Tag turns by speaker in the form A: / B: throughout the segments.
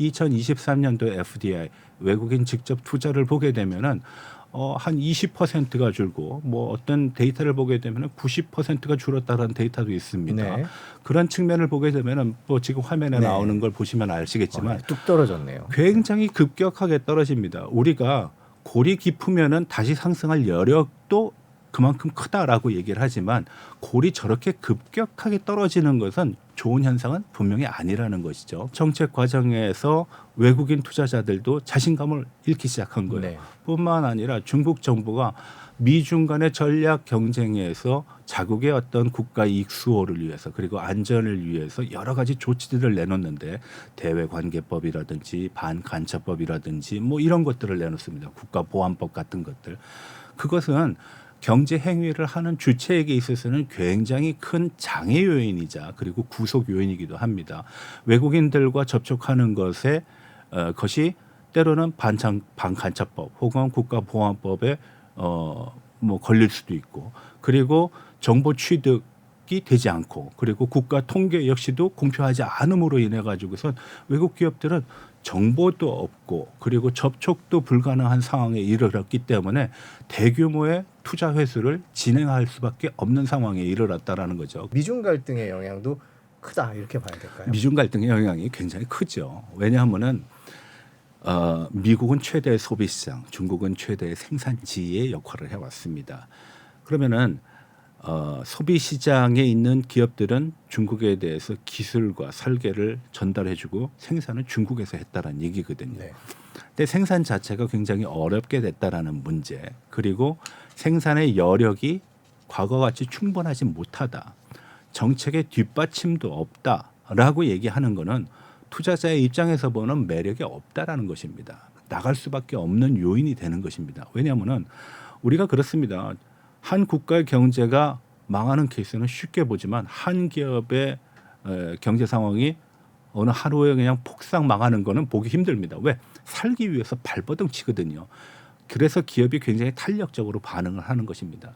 A: 2023년도 FDI 외국인 직접 투자를 보게 되면은 어, 한 20%가 줄고 뭐 어떤 데이터를 보게 되면은 90%가 줄었다는 데이터도 있습니다.
B: 네.
A: 그런 측면을 보게 되면은 뭐 지금 화면에
B: 네.
A: 나오는 걸 보시면 아시겠지만
B: 어, 뚝 떨어졌네요.
A: 굉장히 급격하게 떨어집니다. 우리가 골이 깊으면은 다시 상승할 여력도 그만큼 크다라고 얘기를 하지만 골이 저렇게 급격하게 떨어지는 것은 좋은 현상은 분명히 아니라는 것이죠. 정책 과정에서 외국인 투자자들도 자신감을 잃기 시작한 거예요.
B: 네.
A: 뿐만 아니라 중국 정부가 미중 간의 전략 경쟁에서 자국의 어떤 국가 이익 수호를 위해서 그리고 안전을 위해서 여러 가지 조치들을 내놓는데 대외 관계법이라든지 반간첩법이라든지 뭐 이런 것들을 내놓습니다. 국가 보안법 같은 것들. 그것은 경제 행위를 하는 주체에게 있어서는 굉장히 큰 장애 요인이자 그리고 구속 요인이기도 합니다. 외국인들과 접촉하는 것에 어, 것이 때로는 반창 반간첩법 혹은 국가보안법에 어뭐 걸릴 수도 있고 그리고 정보 취득 이 되지 않고 그리고 국가 통계 역시도 공표하지 않음으로 인해 가지고선 외국 기업들은 정보도 없고 그리고 접촉도 불가능한 상황에 이르렀기 때문에 대규모의 투자 회수를 진행할 수밖에 없는 상황에 이르렀다라는 거죠.
B: 미중 갈등의 영향도 크다 이렇게 봐야 될까요?
A: 미중 갈등의 영향이 굉장히 크죠. 왜냐하면은 어, 미국은 최대 소비 시장, 중국은 최대 생산지의 역할을 해왔습니다. 그러면은 어, 소비 시장에 있는 기업들은 중국에 대해서 기술과 설계를 전달해주고 생산은 중국에서 했다라는 얘기거든요.
B: 네.
A: 근데 생산 자체가 굉장히 어렵게 됐다라는 문제 그리고 생산의 여력이 과거같이 충분하지 못하다 정책의 뒷받침도 없다라고 얘기하는 거는 투자자의 입장에서 보는 매력이 없다라는 것입니다 나갈 수밖에 없는 요인이 되는 것입니다 왜냐하면은 우리가 그렇습니다 한 국가의 경제가 망하는 케이스는 쉽게 보지만 한 기업의 에, 경제 상황이 어느 하루에 그냥 폭삭 망하는 거는 보기 힘듭니다. 왜? 살기 위해서 발버둥 치거든요. 그래서 기업이 굉장히 탄력적으로 반응을 하는 것입니다.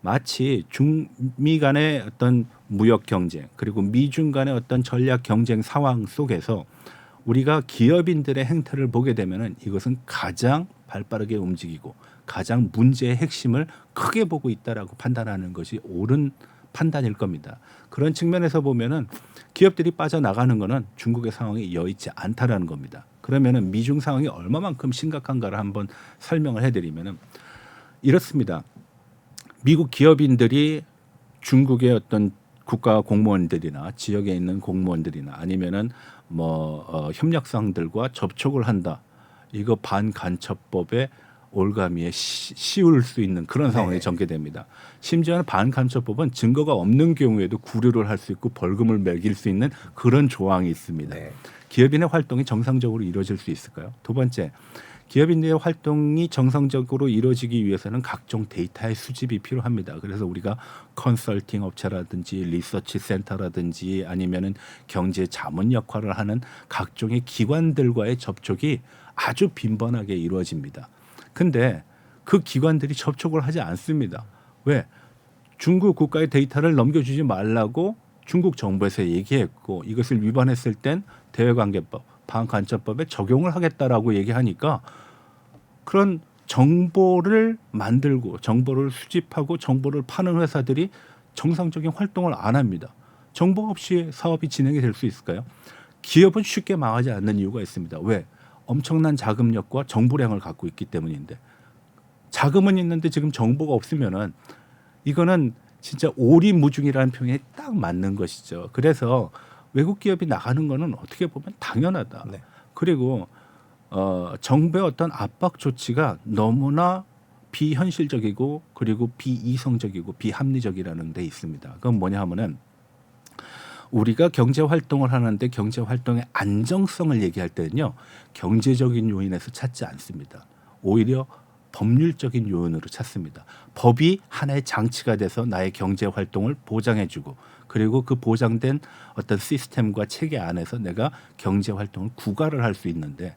A: 마치 중미 간의 어떤 무역 경쟁 그리고 미중 간의 어떤 전략 경쟁 상황 속에서 우리가 기업인들의 행태를 보게 되면은 이것은 가장 발빠르게 움직이고 가장 문제의 핵심을 크게 보고 있다라고 판단하는 것이 옳은 판단일 겁니다. 그런 측면에서 보면은 기업들이 빠져나가는 거는 중국의 상황이 여의치 않다라는 겁니다. 그러면은 미중 상황이 얼마만큼 심각한가를 한번 설명을 해드리면은 이렇습니다. 미국 기업인들이 중국의 어떤 국가 공무원들이나 지역에 있는 공무원들이나 아니면은 뭐 어, 협력상들과 접촉을 한다. 이거 반간첩법에 올가미에 시- 씌울 수 있는 그런 상황이
B: 네.
A: 전개됩니다. 심지어는 반간첩법은 증거가 없는 경우에도 구류를 할 수 있고 벌금을 매길 수 있는 그런 조항이 있습니다.
B: 네.
A: 기업인의 활동이 정상적으로 이루어질 수 있을까요? 두 번째, 기업인의 활동이 정상적으로 이루어지기 위해서는 각종 데이터의 수집이 필요합니다. 그래서 우리가 컨설팅 업체라든지 리서치 센터라든지 아니면은 경제 자문 역할을 하는 각종의 기관들과의 접촉이 아주 빈번하게 이루어집니다. 근데 그 기관들이 접촉을 하지 않습니다. 왜? 중국 국가의 데이터를 넘겨주지 말라고 중국 정부에서 얘기했고 이것을 위반했을 땐 대외관계법, 반간첩법에 적용을 하겠다라고 얘기하니까 그런 정보를 만들고 정보를 수집하고 정보를 파는 회사들이 정상적인 활동을 안 합니다. 정보 없이 사업이 진행이 될 수 있을까요? 기업은 쉽게 망하지 않는 이유가 있습니다. 왜? 엄청난 자금력과 정보량을 갖고 있기 때문인데 자금은 있는데 지금 정보가 없으면은 이거는 진짜 오리무중이라는 표현이 딱 맞는 것이죠. 그래서 외국 기업이 나가는 거는 어떻게 보면 당연하다.
B: 네.
A: 그리고 어, 정부의 어떤 압박 조치가 너무나 비현실적이고 그리고 비이성적이고 비합리적이라는 데 있습니다. 그건 뭐냐 하면은 우리가 경제 활동을 하는데 경제 활동의 안정성을 얘기할 때는요 경제적인 요인에서 찾지 않습니다. 오히려 법률적인 요인으로 찾습니다. 법이 하나의 장치가 돼서 나의 경제 활동을 보장해주고 그리고 그 보장된 어떤 시스템과 체계 안에서 내가 경제 활동을 구가를 할 수 있는데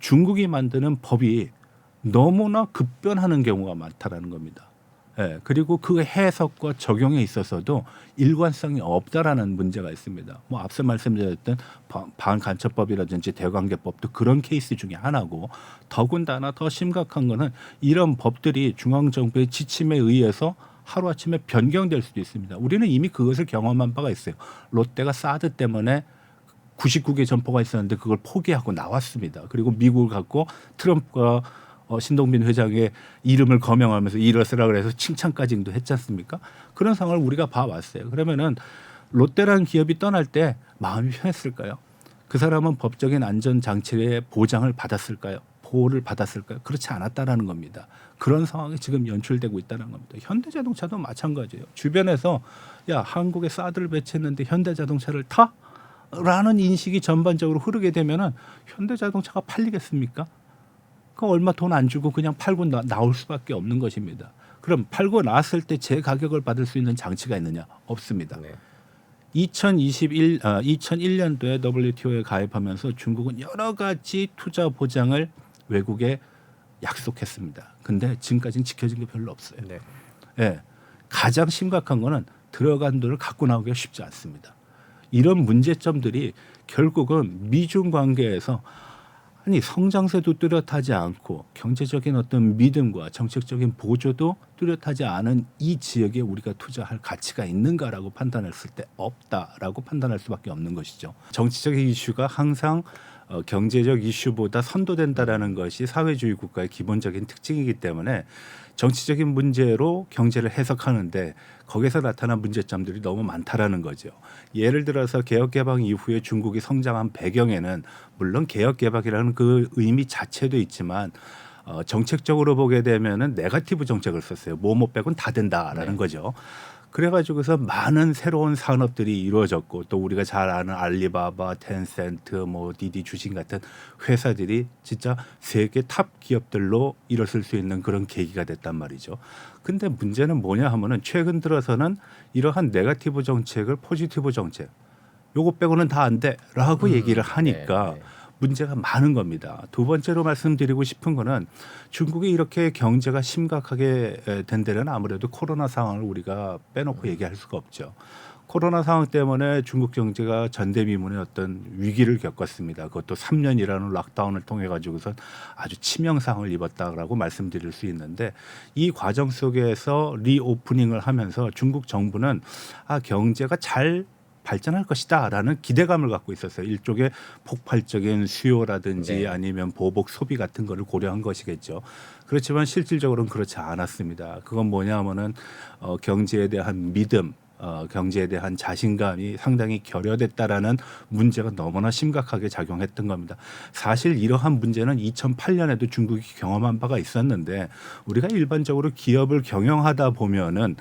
A: 중국이 만드는 법이 너무나 급변하는 경우가 많다라는 겁니다. 예, 그리고 그 해석과 적용에 있어서도 일관성이 없다라는 문제가 있습니다. 뭐 앞서 말씀드렸던 바- 반간첩법이라든지 대관계법도 그런 케이스 중에 하나고 더군다나 더 심각한 거는 이런 법들이 중앙 정부의 지침에 의해서 하루 아침에 변경될 수도 있습니다. 우리는 이미 그것을 경험한 바가 있어요. 롯데가 사드 때문에 99개 점포가 있었는데 그걸 포기하고 나왔습니다. 그리고 미국을 갖고 트럼프가 어, 신동빈 회장의 이름을 거명하면서 이러스라 그래서 칭찬까지도 했지 않습니까? 그런 상황을 우리가 봐왔어요. 그러면은 롯데라는 기업이 떠날 때 마음이 편했을까요? 그 사람은 법적인 안전 장치의 보장을 받았을까요? 보호를 받았을까요? 그렇지 않았다라는 겁니다. 그런 상황이 지금 연출되고 있다는 겁니다. 현대자동차도 마찬가지예요. 주변에서 야 한국에 사드를 배치했는데 현대자동차를 타? 라는 인식이 전반적으로 흐르게 되면은 현대자동차가 팔리겠습니까? 그 얼마 돈 안 주고 그냥 팔고 나, 나올 수밖에 없는 것입니다. 그럼 팔고 나왔을 때 제 가격을 받을 수 있는 장치가 있느냐? 없습니다.
B: 네.
A: 2021 아, 2001년도에 WTO에 가입하면서 중국은 여러 가지 투자 보장을 외국에 약속했습니다. 근데 지금까지는 지켜진 게 별로 없어요.
B: 네.
A: 예. 가장 심각한 거는 들어간 돈을 갖고 나오기가 쉽지 않습니다. 이런 문제점들이 결국은 미중 관계에서 아니 성장세도 뚜렷하지 않고 경제적인 어떤 믿음과 정책적인 보조도 뚜렷하지 않은 이 지역에 우리가 투자할 가치가 있는가라고 판단했을 때 없다라고 판단할 수밖에 없는 것이죠. 정치적인 이슈가 항상 어, 경제적 이슈보다 선도된다라는 것이 사회주의 국가의 기본적인 특징이기 때문에 정치적인 문제로 경제를 해석하는데 거기서 나타난 문제점들이 너무 많다라는 거죠. 예를 들어서 개혁 개방 이후에 중국이 성장한 배경에는 물론 개혁 개방이라는 그 의미 자체도 있지만 어, 정책적으로 보게 되면은 네가티브 정책을 썼어요. 뭐뭐 빼곤 다 된다라는
B: 네.
A: 거죠. 그래가지고서 많은 새로운 산업들이 이루어졌고 또 우리가 잘 아는 알리바바, 텐센트, 뭐 디디 주식 같은 회사들이 진짜 세계 탑 기업들로 일어설 수 있는 그런 계기가 됐단 말이죠. 근데 문제는 뭐냐 하면은 최근 들어서는 이러한 네가티브 정책을 포지티브 정책 요거 빼고는 다 안 돼라고
B: 음,
A: 얘기를 하니까
B: 네, 네.
A: 문제가 많은 겁니다. 두 번째로 말씀드리고 싶은 거는 중국이 이렇게 경제가 심각하게 에, 된 데는 아무래도 코로나 상황을 우리가 빼놓고 얘기할 수가 없죠. 코로나 상황 때문에 중국 경제가 전대미문의 어떤 위기를 겪었습니다. 그것도 3년이라는 락다운을 통해 가지고선 아주 치명상을 입었다라고 말씀드릴 수 있는데 이 과정 속에서 리오프닝을 하면서 중국 정부는 아 경제가 잘 발전할 것이다라는 기대감을 갖고 있었어요. 일종의 폭발적인 수요라든지
B: 네.
A: 아니면 보복 소비 같은 거를 고려한 것이겠죠. 그렇지만 실질적으로는 그렇지 않았습니다. 그건 뭐냐면은 어, 경제에 대한 믿음, 어, 경제에 대한 자신감이 상당히 결여됐다라는 문제가 너무나 심각하게 작용했던 겁니다. 사실 이러한 문제는 2008년에도 중국이 경험한 바가 있었는데 우리가 일반적으로 기업을 경영하다 보면은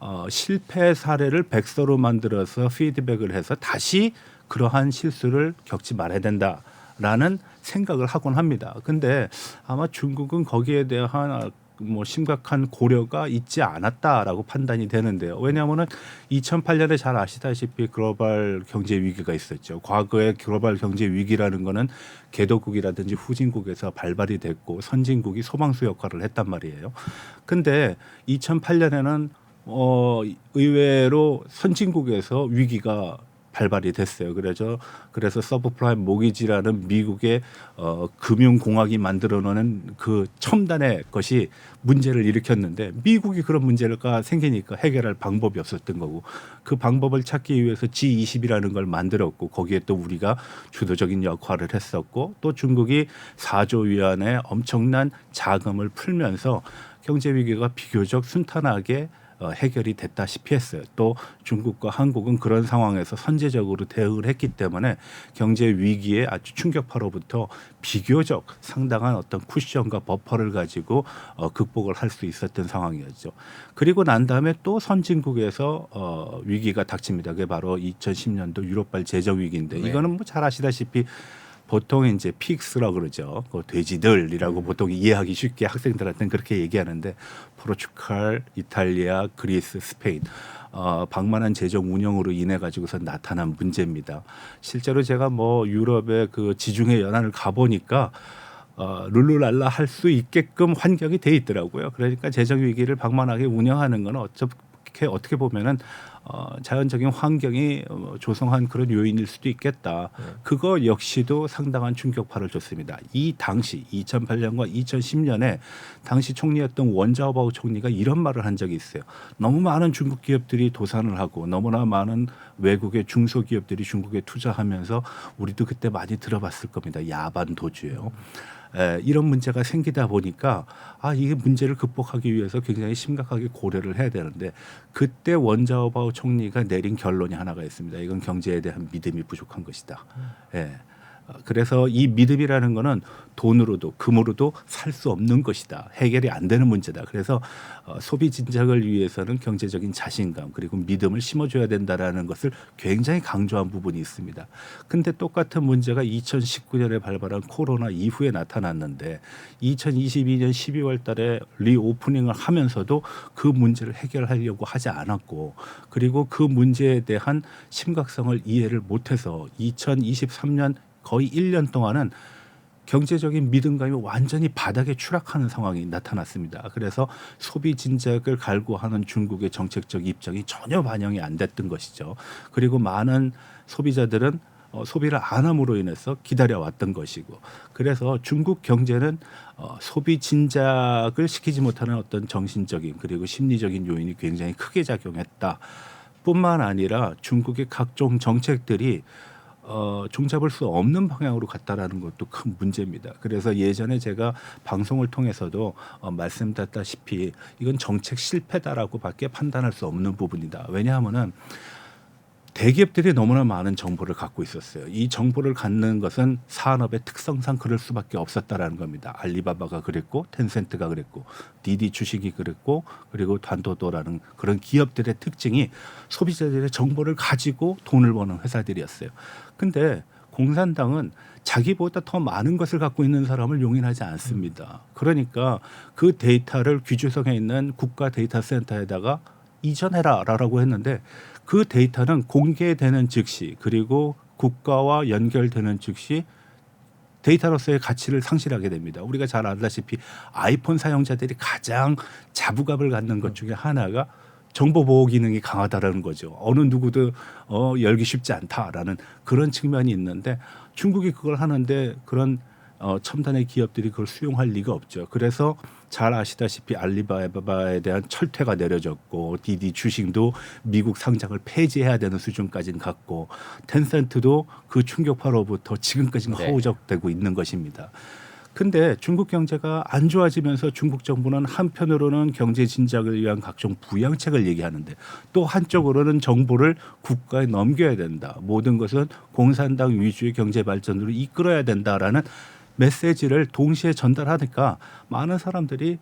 A: 어, 실패 사례를 백서로 만들어서 피드백을 해서 다시 그러한 실수를 겪지 말아야 된다라는 생각을 하곤 합니다. 근데 아마 중국은 거기에 대한 뭐 심각한 고려가 있지 않았다라고 판단이 되는데요. 왜냐하면은 2008년에 잘 아시다시피 글로벌 경제 위기가 있었죠. 과거에 글로벌 경제 위기라는 거는 개도국이라든지 후진국에서 발발이 됐고 선진국이 소방수 역할을 했단 말이에요. 근데 2008년에는 어 의외로 선진국에서 위기가 발발이 됐어요. 그래서 그래서 서브프라임 모기지라는 미국의 어, 금융공학이 만들어놓은 그 첨단의 것이 문제를 일으켰는데 미국이 그런 문제가 생기니까 해결할 방법이 없었던 거고 그 방법을 찾기 위해서 G20이라는 걸 만들었고 거기에 또 우리가 주도적인 역할을 했었고 또 중국이 4조 위안의 엄청난 자금을 풀면서 경제 위기가 비교적 순탄하게 어, 해결이 됐다시피 했어요. 또 중국과 한국은 그런 상황에서 선제적으로 대응을 했기 때문에 경제 위기에 아주 충격파로부터 비교적 상당한 어떤 쿠션과 버퍼를 가지고 어, 극복을 할 수 있었던 상황이었죠. 그리고 난 다음에 또 선진국에서 어, 위기가 닥칩니다. 그게 바로 2010년도 유럽발 재정 위기인데
B: 네.
A: 이거는 뭐 잘 아시다시피 보통 이제 픽스라 그러죠. 그 돼지들이라고 보통 이해하기 쉽게 학생들한테는 그렇게 얘기하는데 포르투갈, 이탈리아, 그리스, 스페인 어, 방만한 재정 운영으로 인해 가지고서 나타난 문제입니다. 실제로 제가 뭐 유럽의 그 지중해 연안을 가 보니까 어, 룰루랄라 할 수 있게끔 환경이 돼 있더라고요. 그러니까 재정 위기를 방만하게 운영하는 건 어 떻게 어떻게 보면은 어, 자연적인 환경이 어, 조성한 그런 요인일 수도 있겠다. 그거 역시도 상당한 충격파를 줬습니다. 이 당시 2008년과 2010년에 당시 총리였던 원자오바오 총리가 이런 말을 한 적이 있어요. 너무 많은 중국 기업들이 도산을 하고 너무나 많은 외국의 중소기업들이 중국에 투자하면서 우리도 그때 많이 들어봤을 겁니다. 야반 도주예요. 에, 이런 문제가 생기다 보니까 아 이게 문제를 극복하기 위해서 굉장히 심각하게 고려를 해야 되는데 그때 원자오바오 총리가 내린 결론이 하나가 있습니다. 이건 경제에 대한 믿음이 부족한 것이다. 예. 어, 그래서 이 믿음이라는 거는 돈으로도 금으로도 살 수 없는 것이다. 해결이 안 되는 문제다. 그래서 어, 소비 진작을 위해서는 경제적인 자신감 그리고 믿음을 심어줘야 된다라는 것을 굉장히 강조한 부분이 있습니다. 근데 똑같은 문제가 2019년에 발발한 코로나 이후에 나타났는데 2022년 12월 달에 리오프닝을 하면서도 그 문제를 해결하려고 하지 않았고 그리고 그 문제에 대한 심각성을 이해를 못해서 2023년 거의 1년 동안은 경제적인 믿음감이 완전히 바닥에 추락하는 상황이 나타났습니다. 그래서 소비 진작을 갈구하는 중국의 정책적 입장이 전혀 반영이 안 됐던 것이죠. 그리고 많은 소비자들은 어, 소비를 안 함으로 인해서 기다려왔던 것이고 그래서 중국 경제는 어, 소비 진작을 시키지 못하는 어떤 정신적인 그리고 심리적인 요인이 굉장히 크게 작용했다. 뿐만 아니라 중국의 각종 정책들이 어, 종잡을 수 없는 방향으로 갔다라는 것도 큰 문제입니다. 그래서 예전에 제가 방송을 통해서도 어, 말씀드렸다시피 이건 정책 실패다라고밖에 판단할 수 없는 부분이다. 왜냐하면은 대기업들이 너무나 많은 정보를 갖고 있었어요. 이 정보를 갖는 것은 산업의 특성상 그럴 수밖에 없었다라는 겁니다. 알리바바가 그랬고 텐센트가 그랬고 디디 주식이 그랬고 그리고 단도도라는 그런 기업들의 특징이 소비자들의 정보를 가지고 돈을 버는 회사들이었어요. 근데 공산당은 자기보다 더 많은 것을 갖고 있는 사람을 용인하지 않습니다. 그러니까 그 데이터를 귀주성에 있는 국가 데이터 센터에다가 이전해라라고 했는데 그 데이터는 공개되는 즉시 그리고 국가와 연결되는 즉시 데이터로서의 가치를 상실하게 됩니다. 우리가 잘 알다시피 아이폰 사용자들이 가장 자부감을 갖는 것 중에 하나가 정보 보호 기능이 강하다라는 거죠. 어느 누구도 어, 열기 쉽지 않다라는 그런 측면이 있는데 중국이 그걸 하는데 그런 어, 첨단의 기업들이 그걸 수용할 리가 없죠. 그래서 잘 아시다시피 알리바바에 대한 철퇴가 내려졌고 디디 주식도 미국 상장을 폐지해야 되는 수준까지는 갔고 텐센트도 그 충격파로부터 지금까지
B: 네.
A: 허우적대고 있는 것입니다. 근데 중국 경제가 안 좋아지면서 중국 정부는 한편으로는 경제 진작을 위한 각종 부양책을 얘기하는데 또 한쪽으로는 정보를 국가에 넘겨야 된다. 모든 것은 공산당 위주의 경제 발전으로 이끌어야 된다라는 메시지를 동시에 전달하니까 많은 사람들이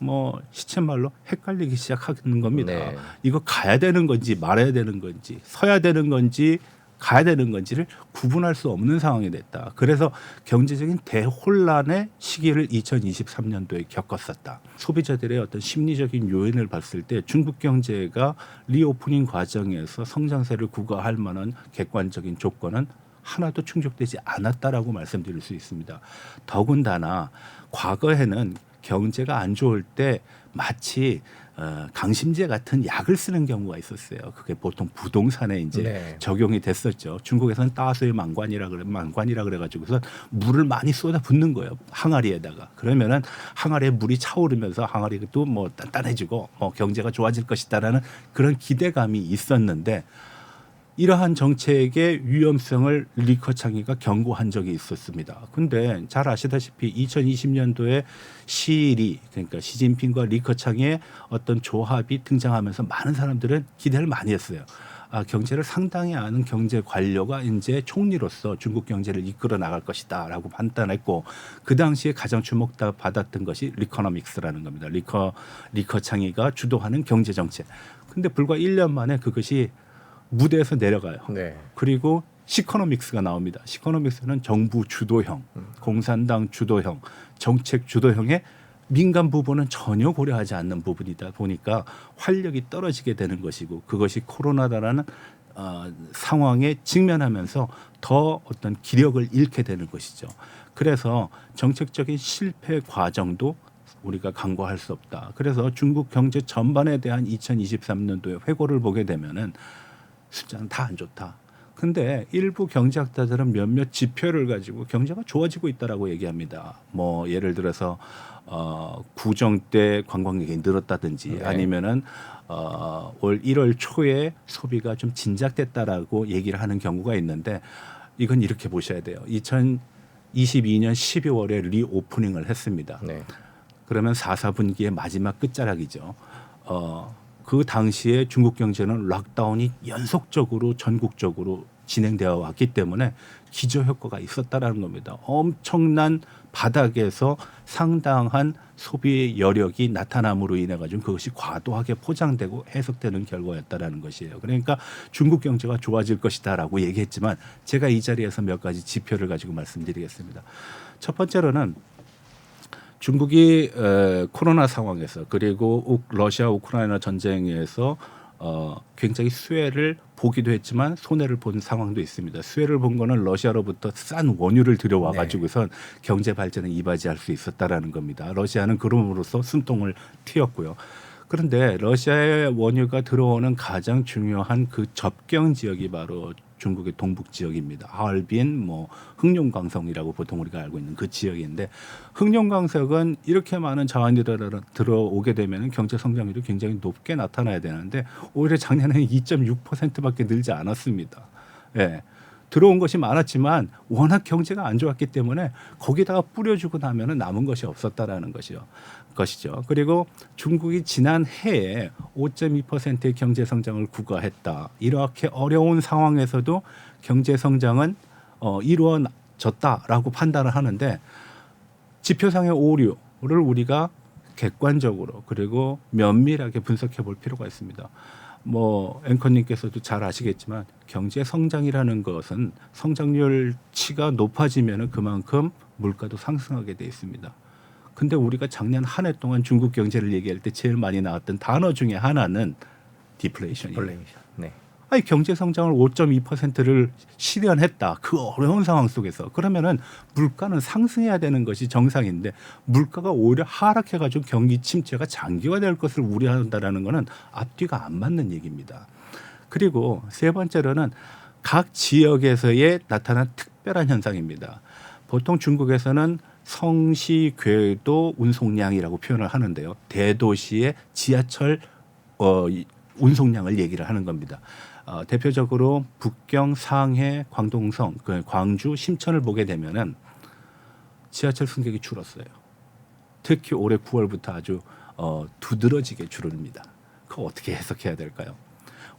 A: 뭐 시쳇말로 헷갈리기 시작하는 겁니다.
B: 네.
A: 이거 가야 되는 건지 말아야 되는 건지 서야 되는 건지 가야 되는 건지를 구분할 수 없는 상황이 됐다. 그래서 경제적인 대혼란의 시기를 2023년도에 겪었었다. 소비자들의 어떤 심리적인 요인을 봤을 때 중국 경제가 리오프닝 과정에서 성장세를 구가할 만한 객관적인 조건은 하나도 충족되지 않았다라고 말씀드릴 수 있습니다. 더군다나 과거에는 경제가 안 좋을 때 마치 어, 강심제 같은 약을 쓰는 경우가 있었어요. 그게 보통 부동산에 이제
B: 네.
A: 적용이 됐었죠. 중국에서는 따수의 망관이라 그래 망관이라 그래가지고서 물을 많이 쏟아 붓는 거예요. 항아리에다가 그러면은 항아리에 물이 차오르면서 항아리가 또뭐 단단해지고 뭐 경제가 좋아질 것이다라는 그런 기대감이 있었는데 이러한 정책의 위험성을 리커창이가 경고한 적이 있었습니다. 근데 잘 아시다시피 2020년도에 시리 그러니까 시진핑과 리커창의 어떤 조합이 등장하면서 많은 사람들은 기대를 많이 했어요. 아, 경제를 상당히 아는 경제 관료가 이제 총리로서 중국 경제를 이끌어 나갈 것이다라고 판단했고 그 당시에 가장 주목받았던 것이 리커노믹스라는 겁니다. 리커 리커 창이가 주도하는 경제 정책. 근데 불과 1년 만에 그것이 무대에서 내려가요.
B: 네.
A: 그리고 시커노믹스가 나옵니다. 시커노믹스는 정부 주도형, 공산당 주도형, 정책 주도형의 민간 부분은 전혀 고려하지 않는 부분이다 보니까 활력이 떨어지게 되는 것이고 그것이 코로나다라는 어, 상황에 직면하면서 더 어떤 기력을 잃게 되는 것이죠. 그래서 정책적인 실패 과정도 우리가 간과할 수 없다. 그래서 중국 경제 전반에 대한 2023년도의 회고를 보게 되면은 숫자는 다 안 좋다. 근데 일부 경제학자들은 몇몇 지표를 가지고 경제가 좋아지고 있다라고 얘기합니다. 뭐 예를 들어서 어 구정 때 관광객이 늘었다든지
B: 네. 아니면은
A: 어올 1월 초에 소비가 좀 진작됐다라고 얘기를 하는 경우가 있는데 이건 이렇게 보셔야 돼요. 2022년 12월에 리오프닝을 했습니다.
B: 네.
A: 그러면 4, 4분기의 마지막 끝자락이죠. 어, 그 당시에 중국 경제는 락다운이 연속적으로 전국적으로 진행되어 왔기 때문에 기저 효과가 있었다라는 겁니다. 엄청난 바닥에서 상당한 소비의 여력이 나타남으로 인해 가지고 그것이 과도하게 포장되고 해석되는 결과였다라는 것이에요. 그러니까 중국 경제가 좋아질 것이다라고 얘기했지만 제가 이 자리에서 몇 가지 지표를 가지고 말씀드리겠습니다. 첫 번째로는 중국이 에, 코로나 상황에서 그리고 우, 러시아 우크라이나 전쟁에서 어, 굉장히 수혜를 보기도 했지만 손해를 본 상황도 있습니다. 수혜를 본 거는 러시아로부터 싼 원유를 들여와 가지고선 경제 발전에 이바지할 수 있었다라는 겁니다. 러시아는 그럼으로써 숨통을 틔었고요. 그런데 러시아의 원유가 들어오는 가장 중요한 그 접경 지역이 바로 중국의 동북 지역입니다. 하얼빈, 뭐 흑룡강성이라고 보통 우리가 알고 있는 그 지역인데 흑룡강석은 이렇게 많은 자원이 들어- 들어오게 되면 경제 성장률이 굉장히 높게 나타나야 되는데 오히려 작년에 2.6%밖에 늘지 않았습니다. 예. 들어온 것이 많았지만 워낙 경제가 안 좋았기 때문에 거기다가 뿌려주고 나면은 남은 것이 없었다라는 것이요. 것이죠. 그리고 중국이 지난 해에 5.2%의 경제 성장을 구가했다. 이렇게 어려운 상황에서도 경제 성장은 어, 이루어졌다라고 판단을 하는데 지표상의 오류를 우리가 객관적으로 그리고 면밀하게 분석해 볼 필요가 있습니다. 뭐 앵커님께서도 잘 아시겠지만 경제 성장이라는 것은 성장률치가 높아지면 그만큼 물가도 상승하게 돼 있습니다. 근데 우리가 작년 한 해 동안 중국 경제를 얘기할 때 제일 많이 나왔던 단어 중에 하나는 디플레이션이에요.
B: 네.
A: 아니 경제 성장을 5.2%를 실현했다. 그 어려운 상황 속에서 그러면은 물가는 상승해야 되는 것이 정상인데 물가가 오히려 하락해 가지고 경기 침체가 장기화될 것을 우려한다라는 거는 앞뒤가 안 맞는 얘기입니다. 그리고 세 번째로는 각 지역에서의 나타난 특별한 현상입니다. 보통 중국에서는 성시 궤도 운송량이라고 표현을 하는데요. 대도시의 지하철 어, 이 운송량을 얘기를 하는 겁니다. 어, 대표적으로 북경, 상해, 광동성, 그 광주, 심천을 보게 되면은 지하철 승객이 줄었어요. 특히 올해 9월부터 아주 어, 두드러지게 줄습니다. 그거 어떻게 해석해야 될까요?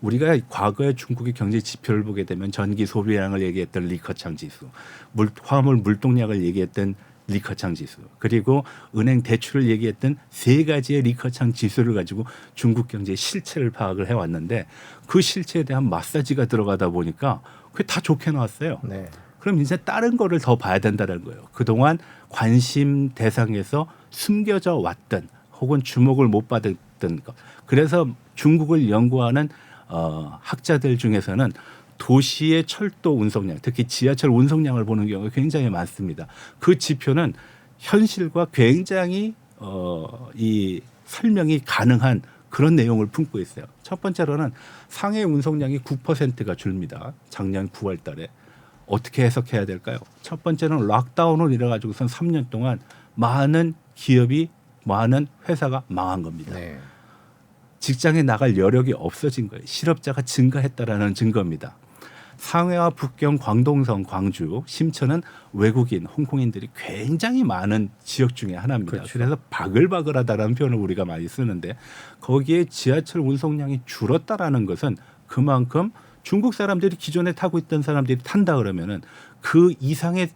A: 우리가 과거에 중국의 경제 지표를 보게 되면 전기 소비량을 얘기했던 리커창 지수, 물, 화물 물동량을 얘기했던 리커창 지수, 그리고 은행 대출을 얘기했던 세 가지의 리커창 지수를 가지고 중국 경제의 실체를 파악을 해왔는데 그 실체에 대한 마사지가 들어가다 보니까 그게 다 좋게 나왔어요.
B: 네.
A: 그럼 이제 다른 거를 더 봐야 된다는 거예요. 그동안 관심 대상에서 숨겨져 왔던 혹은 주목을 못 받았던 것. 그래서 중국을 연구하는 어, 학자들 중에서는 도시의 철도 운송량, 특히 지하철 운송량을 보는 경우가 굉장히 많습니다. 그 지표는 현실과 굉장히 어, 이 설명이 가능한 그런 내용을 품고 있어요. 첫 번째로는 상해 운송량이 9%가 줄입니다. 작년 9월 달에. 어떻게 해석해야 될까요? 첫 번째는 락다운을 이래 가지고선 3년 동안 많은 기업이 많은 회사가 망한 겁니다.
B: 네.
A: 직장에 나갈 여력이 없어진 거예요. 실업자가 증가했다라는 증거입니다. 상해와 북경, 광동성, 광주, 심천은 외국인, 홍콩인들이 굉장히 많은 지역 중에 하나입니다.
B: 그렇죠.
A: 그래서 바글바글하다라는 표현을 우리가 많이 쓰는데 거기에 지하철 운송량이 줄었다라는 것은 그만큼 중국 사람들이 기존에 타고 있던 사람들이 탄다 그러면은 그 이상의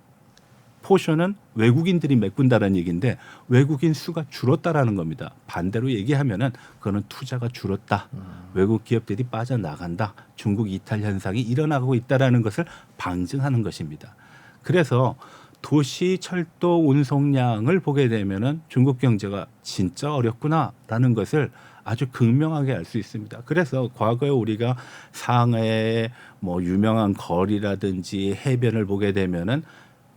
A: 포션은 외국인들이 메꾼다는 얘기인데 외국인 수가 줄었다라는 겁니다. 반대로 얘기하면은 그거는 투자가 줄었다. 외국 기업들이 빠져나간다. 중국 이탈 현상이 일어나고 있다라는 것을 방증하는 것입니다. 그래서 도시 철도 운송량을 보게 되면은 중국 경제가 진짜 어렵구나라는 것을 아주 극명하게 알 수 있습니다. 그래서 과거에 우리가 상해의 뭐 유명한 거리라든지 해변을 보게 되면은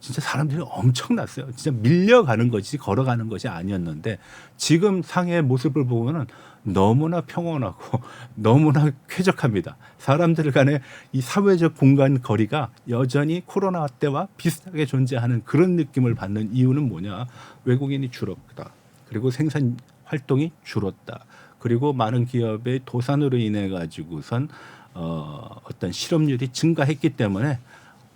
A: 진짜 사람들이 엄청났어요. 진짜 밀려가는 것이 걸어가는 것이 아니었는데 지금 상해의 모습을 보면은 너무나 평온하고 너무나 쾌적합니다. 사람들 간의 이 사회적 공간 거리가 여전히 코로나 때와 비슷하게 존재하는 그런 느낌을 받는 이유는 뭐냐? 외국인이 줄었다. 그리고 생산 활동이 줄었다. 그리고 많은 기업의 도산으로 인해 가지고선 어, 어떤 실업률이 증가했기 때문에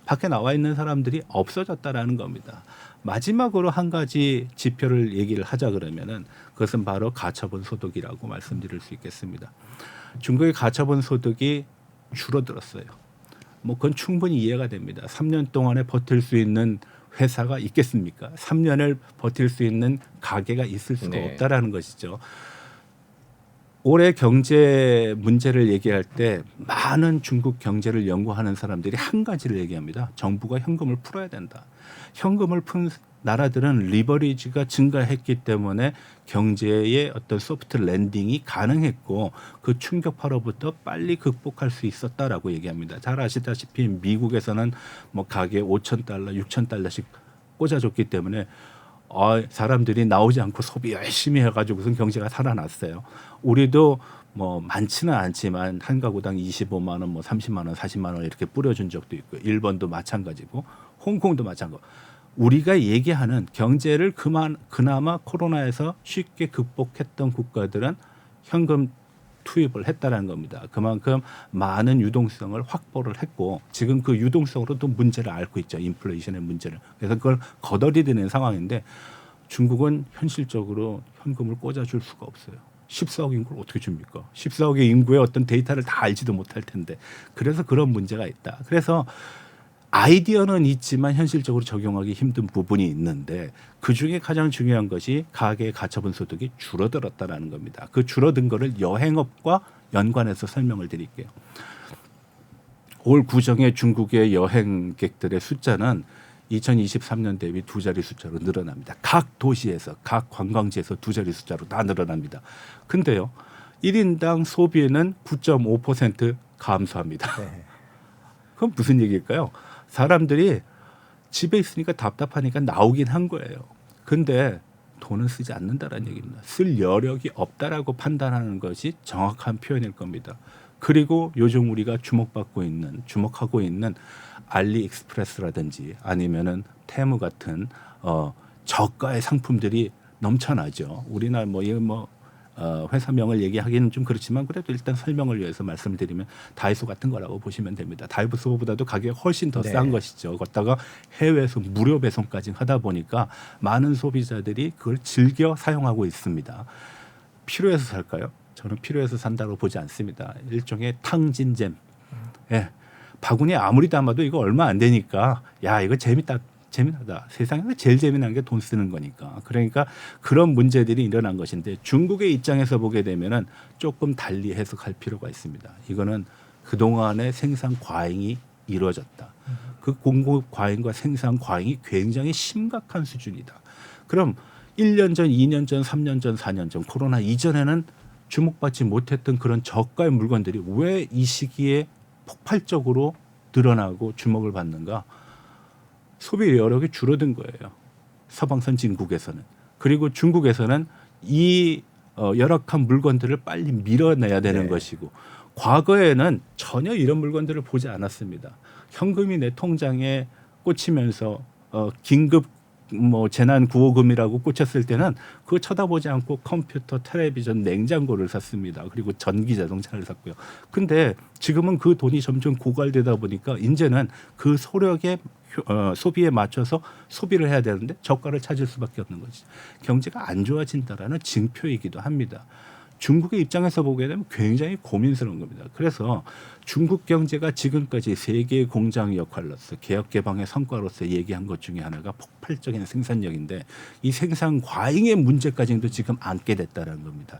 A: 밖에 나와 있는 사람들이 없어졌다라는 겁니다. 마지막으로 한 가지 지표를 얘기를 하자 그러면은 그것은 바로 가처분 소득이라고 말씀드릴 수 있겠습니다. 중국의 가처분 소득이 줄어들었어요. 뭐 그건 충분히 이해가 됩니다. 3년 동안에 버틸 수 있는 회사가 있겠습니까? 3년을 버틸 수 있는 가게가 있을 수가
B: 네.
A: 없다라는 것이죠. 올해 경제 문제를 얘기할 때 많은 중국 경제를 연구하는 사람들이 한 가지를 얘기합니다. 정부가 현금을 풀어야 된다. 현금을 푼 나라들은 리버리지가 증가했기 때문에 경제의 어떤 소프트 랜딩이 가능했고 그 충격파로부터 빨리 극복할 수 있었다라고 얘기합니다. 잘 아시다시피 미국에서는 뭐 가게 5천 달러, 6천 달러씩 꽂아줬기 때문에 어, 사람들이 나오지 않고 소비 열심히 해가지고선 경제가 살아났어요. 우리도 뭐 많지는 않지만 한 가구당 25만 원, 뭐 30만 원, 40만 원 이렇게 뿌려준 적도 있고 일본도 마찬가지고 홍콩도 마찬가지. 우리가 얘기하는 경제를 그만 그나마 코로나에서 쉽게 극복했던 국가들은 현금 투입을 했다는 겁니다. 그만큼 많은 유동성을 확보를 했고 지금 그 유동성으로 또 문제를 앓고 있죠. 인플레이션의 문제를. 그래서 그걸 거덜이드는 상황인데 중국은 현실적으로 현금을 꽂아줄 수가 없어요. 14억 인구를 어떻게 줍니까? 14억의 인구의 어떤 데이터를 다 알지도 못할 텐데. 그래서 그런 문제가 있다. 그래서 아이디어는 있지만 현실적으로 적용하기 힘든 부분이 있는데 그 중에 가장 중요한 것이 가계 가처분 소득이 줄어들었다라는 겁니다. 그 줄어든 거를 여행업과 연관해서 설명을 드릴게요. 올 구정에 중국의 여행객들의 숫자는 2023년 대비 두 자리 숫자로 늘어납니다. 각 도시에서 각 관광지에서 두 자리 숫자로 다 늘어납니다. 근데요. 1인당 소비는 9.5% 감소합니다.
B: 네.
A: 그럼 무슨 얘기일까요? 사람들이 집에 있으니까 답답하니까 나오긴 한 거예요. 근데 돈을 쓰지 않는다라는 얘기입니다. 쓸 여력이 없다라고 판단하는 것이 정확한 표현일 겁니다. 그리고 요즘 우리가 주목받고 있는 주목하고 있는 알리익스프레스라든지 아니면은 테무 같은 어 저가의 상품들이 넘쳐나죠. 우리나라 뭐 이거 뭐 어, 회사명을 얘기하기는 좀 그렇지만 그래도 일단 설명을 위해서 말씀드리면 다이소 같은 거라고 보시면 됩니다. 다이소보다도 가격이 훨씬 더
B: 네.
A: 싼 것이죠. 거기다가 해외에서 무료 배송까지 하다 보니까 많은 소비자들이 그걸 즐겨 사용하고 있습니다. 필요해서 살까요? 저는 필요해서 산다고 보지 않습니다. 일종의 탕진잼. 예. 바구니에 아무리 담아도 이거 얼마 안 되니까 야 이거 재밌다 재미나다. 세상에서 제일 재미난 게 돈 쓰는 거니까. 그러니까 그런 문제들이 일어난 것인데 중국의 입장에서 보게 되면은 조금 달리 해석할 필요가 있습니다. 이거는 그동안의 생산 과잉이 이루어졌다. 그 공급 과잉과 생산 과잉이 굉장히 심각한 수준이다. 그럼 1년 전, 2년 전, 3년 전, 4년 전 코로나 이전에는 주목받지 못했던 그런 저가의 물건들이 왜 이 시기에 폭발적으로 늘어나고 주목을 받는가? 소비 여력이 줄어든 거예요. 서방 선 진국에서는 그리고 중국에서는 이 어, 열악한 물건들을 빨리 밀어내야 되는
B: 네.
A: 것이고 과거에는 전혀 이런 물건들을 보지 않았습니다. 현금이 내 통장에 꽂히면서 어, 긴급 뭐 재난 구호금이라고 꽂혔을 때는 그거 쳐다보지 않고 컴퓨터, 텔레비전, 냉장고를 샀습니다. 그리고 전기 자동차를 샀고요. 근데 지금은 그 돈이 점점 고갈되다 보니까 이제는 그 소력의 효- 어, 소비에 맞춰서 소비를 해야 되는데 저가를 찾을 수밖에 없는 거지. 경제가 안 좋아진다라는 징표이기도 합니다. 중국의 입장에서 보게 되면 굉장히 고민스러운 겁니다. 그래서 중국 경제가 지금까지 세계의 공장 역할로서 개혁 개방의 성과로서 얘기한 것 중에 하나가 폭발적인 생산력인데 이 생산 과잉의 문제까지도 지금 안게 됐다는 겁니다.